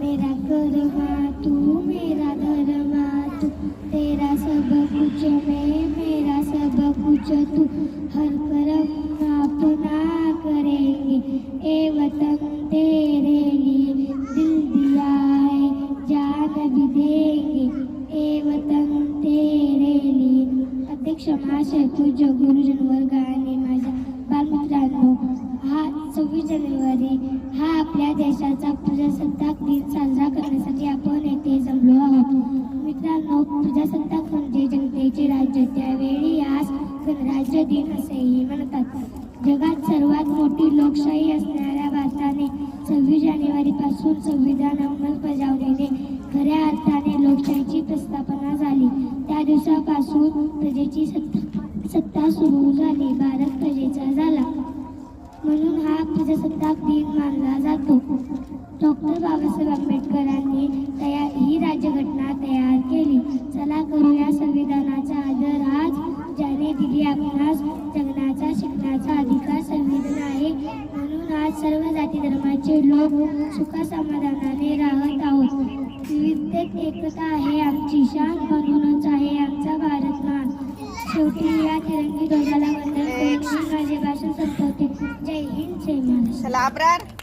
मेरा करवा तू मेरा धर्मा तू। तेरा सब कुछ मैं मेरा सब कुछ तू। हर कर्म अपना करेंगे ए वतन तेरे लिए। दिल दिया है जान भी देंगे ए वतन तेरे लिए। अध्यक्ष महाशय पूज्य गुरुजन वर्ग सव्वीस जानेवारी हा आपल्या देशाचा प्रजासत्ताक दिन साजरा करण्यासाठी आपण येथे जमलो आहोत. मित्रांनो प्रजासत्ताक म्हणजे जनतेचे राज्य. त्यावेळी आज गणराज्य दिन असेही म्हणतात. जगात सर्वात मोठी लोकशाही असणाऱ्या भारताने सव्वीस जानेवारी पासून संविधान अंमलबजावणीने खऱ्या अर्थाने लोकशाहीची प्रस्थापना झाली. त्या दिवसापासून प्रजेची सत्ता सत्ता सुरू झाली. भारत प्रजेचा झाला. म्हणून प्रजासत्ताक दिन मानला जातो. डॉक्टर बाबासाहेब आंबेडकरांनी तयार ही राज्यघटना तयार केली. चला करूया संविधानाचा आदर. आज ज्याने दिली आपणास जगण्याचा शिकण्याचा अधिकार संविधान आहे. म्हणून आज सर्व जाती धर्माचे लोक सुखसमाधानाने राहत आहोत. विविधतेत एकता आहे आमची. शान म्हणूनच आहे आमचा भारत महान शेवटी या तिरंगी ध्वजाला वंदन करून माझे भाषण संपवते. Abrar.